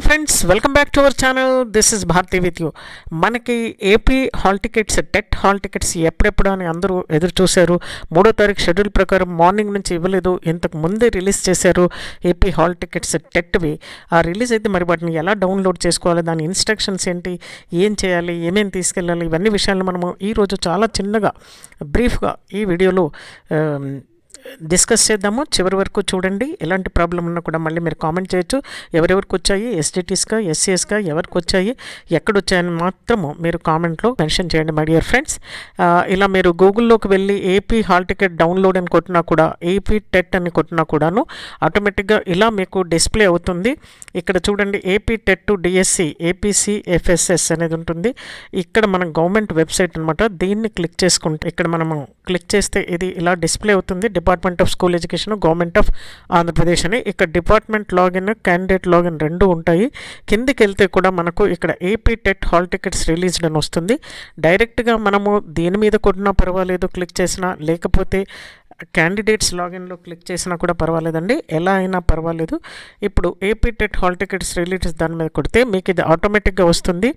Hi friends welcome back to our channel this is Bharati with you మనకి AP hall tickets TET hall tickets ఎప్పుడెప్పుడు అని అందరూ ఎదురు చూశారు. మూడో తారీఖు షెడ్యూల్ ప్రకారం మార్నింగ్ నుంచి ఇవ్వలేదు. ఇంతకు ముందే రిలీజ్ చేశారు ఏపీ హాల్ టికెట్స్ టెట్వి ఆ రిలీజ్ అయితే మరి వాటిని ఎలా డౌన్లోడ్ చేసుకోవాలి? దాని ఇన్స్ట్రక్షన్స్ ఏంటి? ఏం చేయాలి? ఏమేమి తీసుకెళ్ళాలి? ఇవన్నీ విషయాలు మనము ఈరోజు చాలా చిన్నగా బ్రీఫ్గా ఈ వీడియోలో డిస్కస్ చేద్దాము. చివరి వరకు చూడండి. ఎలాంటి ప్రాబ్లం ఉన్నా కూడా మళ్ళీ మీరు కామెంట్ చేయొచ్చు. ఎవరెవరికి వచ్చాయి? ఎస్టీటీస్గా ఎస్సీఎస్గా ఎవరికి వచ్చాయి? ఎక్కడ వచ్చాయని మాత్రము మీరు కామెంట్లో మెన్షన్ చేయండి మై డియర్ ఫ్రెండ్స్. ఇలా మీరు గూగుల్లోకి వెళ్ళి ఏపీ హాల్ టికెట్ డౌన్లోడ్ అని కొట్టినా కూడా ఏపీ టెట్ అని కొట్టినా కూడాను ఆటోమేటిక్గా ఇలా మీకు డిస్ప్లే అవుతుంది. ఇక్కడ చూడండి AP TET to DSC APC FSS అనేది ఉంటుంది. ఇక్కడ మనం గవర్నమెంట్ వెబ్సైట్ అనమాట దీన్ని క్లిక్ చేసుకుంటే ఇక్కడ మనము క్లిక్ చేస్తే ఇది ఇలా డిస్ప్లే అవుతుంది. Department of school education government of Andhra Pradesh అని. ఇక్కడ డిపార్ట్మెంట్ లాగిన్ క్యాండిడేట్ లాగిన్ రెండు ఉంటాయి. కిందికి వెళ్తే కూడా మనకు ఇక్కడ AP TET hall tickets released అని వస్తుంది. డైరెక్ట్గా మనము దేని మీద కొట్టినా పర్వాలేదు క్లిక్ చేసినా. లేకపోతే క్యాండిడేట్స్ లాగిన్లో క్లిక్ చేసినా కూడా పర్వాలేదండి. ఎలా అయినా పర్వాలేదు. ఇప్పుడు AP TET hall tickets release దాని మీద కొడితే మీకు ఇది ఆటోమేటిక్గా వస్తుంది.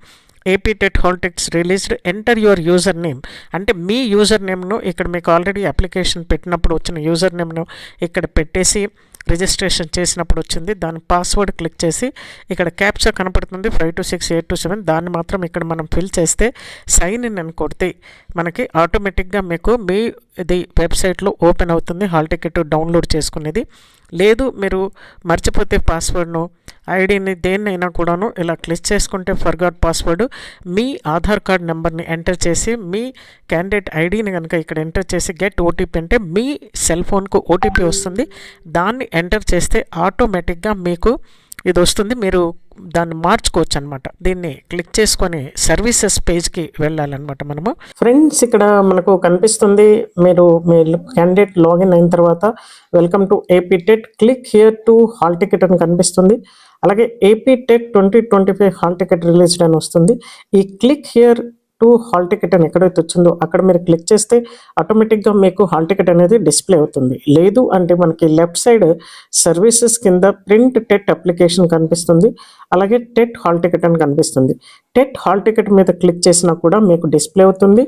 AP TET hall tickets released enter your user name అంటే మీ యూజర్ నేమ్ను ఇక్కడ మీకు ఆల్రెడీ అప్లికేషన్ పెట్టినప్పుడు వచ్చిన యూజర్ నేమ్ను ఇక్కడ పెట్టేసి రిజిస్ట్రేషన్ చేసినప్పుడు వచ్చింది. దాని పాస్వర్డ్ క్లిక్ చేసి ఇక్కడ క్యాప్చా కనపడుతుంది. Five two six eight two seven దాన్ని మాత్రం ఇక్కడ మనం ఫిల్ చేస్తే సైన్ ఇన్ అని కొడితే మనకి ఆటోమేటిక్గా మీకు మీ ఇది వెబ్సైట్లో ఓపెన్ అవుతుంది. హాల్ టికెట్ డౌన్లోడ్ చేసుకునేది. లేదు మీరు మర్చిపోతే పాస్వర్డ్ను ఐడిని దేన్నైనా కూడాను ఇలా క్లిక్ చేసుకుంటే ఫర్గాట్ పాస్వర్డ్. మీ ఆధార్ కార్డ్ నెంబర్ని ఎంటర్ చేసి మీ క్యాండిడేట్ ఐడిని కనుక ఇక్కడ ఎంటర్ చేసి గెట్ ఓటీపీ అంటే మీ సెల్ ఫోన్కు ఓటీపీ వస్తుంది. దాన్ని ఎంటర్ చేస్తే ఆటోమేటిక్గా మీకు ఇది వస్తుంది. మీరు దాన్ని మార్చుకోవచ్చు అనమాట దీన్ని క్లిక్ చేసుకొని సర్వీసెస్ పేజ్కి వెళ్ళాలన్నమాట మనము. ఫ్రెండ్స్ ఇక్కడ మనకు కనిపిస్తుంది మీరు మీ క్యాండిడేట్ లాగిన్ అయిన తర్వాత welcome to AP TET. Click here to hall ticket అని కనిపిస్తుంది. అలాగే AP TET twenty twenty five hall ticket released అని వస్తుంది. ఈ click here to hall ticket అని ఎక్కడైతే వచ్చిందో అక్కడ మీరు క్లిక్ చేస్తే ఆటోమేటిక్గా మీకు హాల్ టికెట్ అనేది డిస్ప్లే అవుతుంది. లేదు అంటే మనకి లెఫ్ట్ సైడ్ సర్వీసెస్ కింద ప్రింట్ టెట్ అప్లికేషన్ కనిపిస్తుంది. అలాగే టెట్ హాల్ టికెట్ అని కనిపిస్తుంది. టెట్ హాల్ టికెట్ మీద క్లిక్ చేసినా కూడా మీకు డిస్ప్లే అవుతుంది.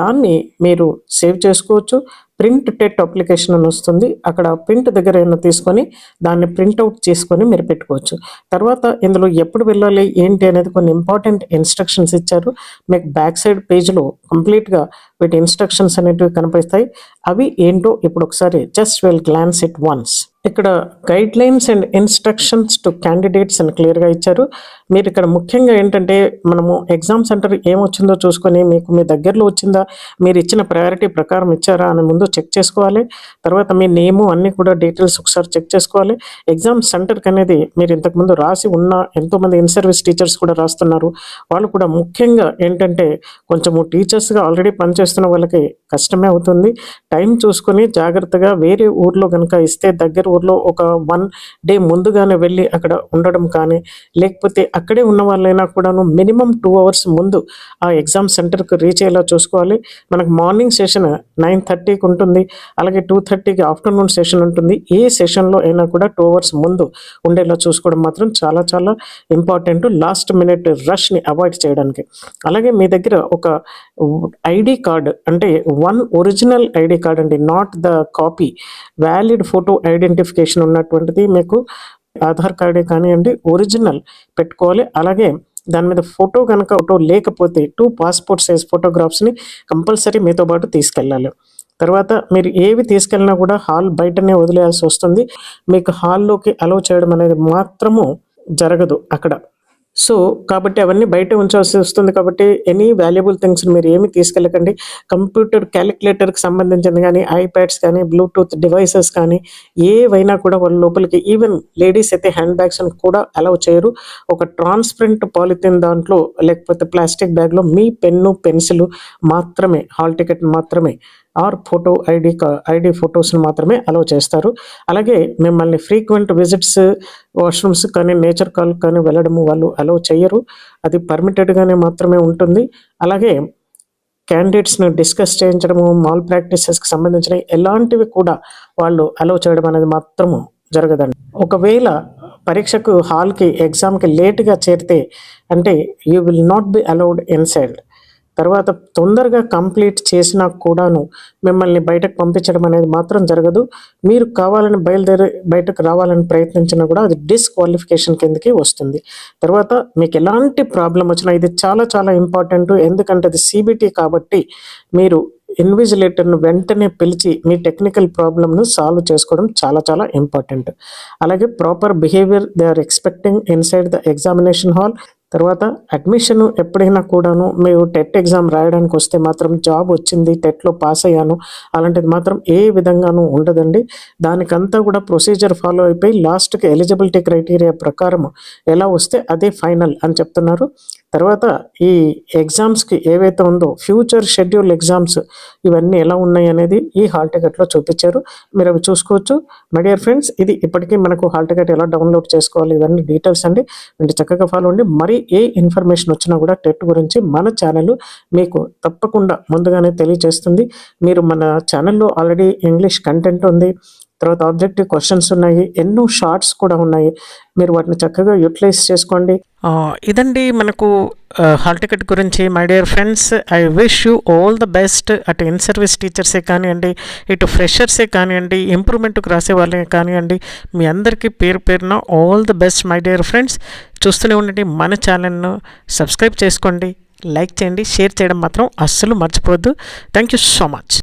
దాన్ని మీరు సేవ్ చేసుకోవచ్చు. ప్రింట్ టెట్ అప్లికేషన్ అని వస్తుంది. అక్కడ ప్రింట్ దగ్గర ఏమైనా తీసుకొని దాన్ని ప్రింట్అవుట్ చేసుకొని మీరు పెట్టుకోవచ్చు. తర్వాత ఇందులో ఎప్పుడు వెళ్ళాలి ఏంటి అనేది కొన్ని ఇంపార్టెంట్ ఇన్స్ట్రక్షన్స్ ఇచ్చారు. మీకు బ్యాక్ సైడ్ పేజ్లో కంప్లీట్గా వీటి ఇన్స్ట్రక్షన్స్ అనేటివి కనిపిస్తాయి. అవి ఏంటో ఇప్పుడు ఒకసారి just well glance it once. ఇక్కడ guidelines and instructions to candidates అని క్లియర్గా ఇచ్చారు. మీరు ఇక్కడ ముఖ్యంగా ఏంటంటే మనము ఎగ్జామ్ సెంటర్ ఏమొచ్చిందో చూసుకొని మీకు మీ దగ్గరలో వచ్చిందా మీరు ఇచ్చిన ప్రయారిటీ ప్రకారం ఇచ్చారా అని ముందు చెక్ చేసుకోవాలి. తర్వాత మీ నేము అన్నీ కూడా డీటెయిల్స్ ఒకసారి చెక్ చేసుకోవాలి. ఎగ్జామ్ సెంటర్కి అనేది మీరు ఇంతకుముందు రాసి ఉన్న ఎంతోమంది ఇన్ సర్వీస్ టీచర్స్ కూడా రాస్తున్నారు. వాళ్ళు కూడా ముఖ్యంగా ఏంటంటే కొంచెము టీచర్స్గా ఆల్రెడీ పనిచేస్తున్న వాళ్ళకి కష్టమే అవుతుంది. టైం చూసుకొని జాగ్రత్తగా వేరే ఊర్లో కనుక ఇస్తే దగ్గర ఊర్లో ఒక వన్ డే ముందుగానే వెళ్ళి అక్కడ ఉండడం కానీ లేకపోతే అక్కడే ఉన్న వాళ్ళైనా కూడాను మినిమం టూ అవర్స్ ముందు ఆ ఎగ్జామ్ సెంటర్కి రీచ్ అయ్యేలా చూసుకోవాలి. మనకు మార్నింగ్ సెషన్ నైన్ థర్టీకి ఉంటుంది అలాగే టూ థర్టీకి ఆఫ్టర్నూన్ సెషన్ ఉంటుంది. ఏ సెషన్లో అయినా కూడా టూ అవర్స్ ముందు ఉండేలా చూసుకోవడం మాత్రం చాలా చాలా ఇంపార్టెంట్. లాస్ట్ మినిట్ రష్ని అవాయిడ్ చేయడానికి. అలాగే మీ దగ్గర ఒక ఐడి కార్డ్ అంటే వన్ ఒరిజినల్ ఐడి కార్డ్ అండి not the copy. Valid photo identification ఉన్నటువంటిది మీకు ఆధార్ కార్డే కానివ్వండి ఒరిజినల్ పెట్టుకోవాలి. అలాగే దాని మీద ఫోటో కనుక ఫోటో లేకపోతే టూ పాస్పోర్ట్ సైజ్ ఫోటోగ్రాఫ్స్ని కంపల్సరీ మీతో పాటు తీసుకెళ్ళాలి. తర్వాత మీరు ఏవి తీసుకెళ్ళినా కూడా హాల్ బయటనే వదిలేయాల్సి వస్తుంది. మీకు హాల్లోకి అలో చేయడం అనేది మాత్రము జరగదు అక్కడ. సో కాబట్టి అవన్నీ బయట ఉంచాల్సి వస్తుంది కాబట్టి ఎనీ వాల్యుబుల్ థింగ్స్ మీరు ఏమి తీసుకెళ్ళకండి. కంప్యూటర్ క్యాలిక్యులేటర్కి సంబంధించింది కానీ ఐప్యాడ్స్ కానీ బ్లూటూత్ డివైసెస్ కానీ ఏవైనా కూడా వాళ్ళ లోపలికి ఈవెన్ లేడీస్ అయితే హ్యాండ్ బ్యాగ్స్ కూడా అలౌ చేయరు. ఒక ట్రాన్స్పరెంట్ పాలిథిన్ దాంట్లో లేకపోతే ప్లాస్టిక్ బ్యాగ్లో మీ పెన్ను పెన్సిల్ మాత్రమే హాల్ టికెట్ మాత్రమే ఆర్ ఫోటో ఐడి ఐడి ఫొటోస్ని మాత్రమే అలౌ చేస్తారు. అలాగే మిమ్మల్ని ఫ్రీక్వెంట్ విజిట్స్ వాష్రూమ్స్ కానీ నేచర్ కాల్ కానీ వెళ్ళడము వాళ్ళు అలౌ చేయరు అది పర్మిటెడ్గానే మాత్రమే ఉంటుంది. అలాగే క్యాండిడేట్స్ని డిస్కస్ చేయించడము మాల్ ప్రాక్టీసెస్కి సంబంధించిన ఎలాంటివి కూడా వాళ్ళు అలౌ చేయడం అనేది మాత్రము జరగదండి. ఒకవేళ పరీక్షకు హాల్కి ఎగ్జామ్కి లేట్గా చేరితే అంటే you will not be allowed inside. తర్వాత తొందరగా కంప్లీట్ చేసినా కూడాను మిమ్మల్ని బయటకు పంపించడం అనేది మాత్రం జరగదు. మీరు కావాలని బయలుదేరి బయటకు రావాలని ప్రయత్నించినా కూడా అది డిస్క్వాలిఫికేషన్ కిందకి వస్తుంది. తర్వాత మీకు ఎలాంటి ప్రాబ్లం వచ్చినా ఇది చాలా చాలా ఇంపార్టెంట్ ఎందుకంటే అది సీబీటీ కాబట్టి మీరు ఇన్విజిలేటర్ను వెంటనే పిలిచి మీ టెక్నికల్ ప్రాబ్లమ్ను సాల్వ్ చేసుకోవడం చాలా చాలా ఇంపార్టెంట్ అలాగే proper behaviour they are expecting inside the examination hall తర్వాత అడ్మిషన్ ఎప్పుడైనా కూడాను మీరు టెట్ ఎగ్జామ్ రాయడానికి వస్తే మాత్రం జాబ్ వచ్చింది టెట్లో పాస్ అయ్యాను అలాంటిది మాత్రం ఏ విధంగానూ ఉండదండి. దానికంతా కూడా ప్రొసీజర్ ఫాలో అయిపోయి లాస్ట్కి ఎలిజిబిలిటీ క్రైటీరియా ప్రకారం ఎలా వస్తే అదే ఫైనల్ అని చెప్తున్నారు. తర్వాత ఈ ఎగ్జామ్స్కి ఏవైతే ఉందో ఫ్యూచర్ షెడ్యూల్ ఎగ్జామ్స్ ఇవన్నీ ఎలా ఉన్నాయి అనేది ఈ హాల్ టికెట్లో చూపించారు. మీరు అవి చూసుకోవచ్చు. మై డియర్ ఫ్రెండ్స్ ఇది ఇప్పటికీ మనకు హాల్ టికెట్ ఎలా డౌన్లోడ్ చేసుకోవాలి ఇవన్నీ డీటెయిల్స్ అండి. అంటే చక్కగా ఫాలో అండి మరి ఏ ఇన్ఫర్మేషన్ వచ్చినా కూడా టెట్ గురించి మన ఛానల్ మీకు తప్పకుండా ముందుగానే తెలియజేస్తుంది. మీరు మన ఛానల్లో ఆల్రెడీ ఇంగ్లీష్ కంటెంట్ ఉంది. తర్వాత ఆబ్జెక్టివ్ క్వశ్చన్స్ ఉన్నాయి ఎన్నో షార్ట్స్ కూడా ఉన్నాయి. మీరు వాటిని చక్కగా యూటిలైజ్ చేసుకోండి. ఇదండి మనకు హాల్ టికెట్ గురించి. My dear friends I wish you all the best అటు ఇన్ సర్వీస్ టీచర్సే కానివ్వండి ఇటు ఫ్రెషర్సే కానివ్వండి ఇంప్రూవ్మెంట్కి రాసే వాళ్ళే కానివ్వండి. మీ అందరికీ పేరు పేరున all the best my dear friends చూస్తూనే ఉండండి మన ఛానల్ను సబ్స్క్రైబ్ చేసుకోండి లైక్ చేయండి షేర్ చేయడం మాత్రం అస్సలు మర్చిపోవద్దు. Thank you so much